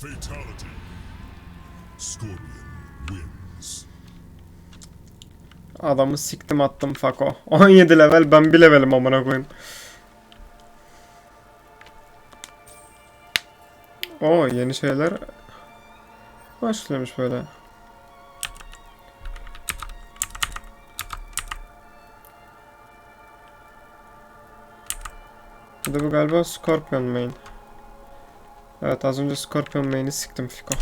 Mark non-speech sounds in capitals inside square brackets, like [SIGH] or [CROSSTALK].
Fatality. Scorpion wins. Adamı siktim attım Fako. [LAUGHS] 17 level ben 1 levelim amına koyayım. Oo yeni şeyler başlıyormuş böyle. Bir de bu galiba Scorpion main. Evet az önce Scorpion main'i siktim Fiko.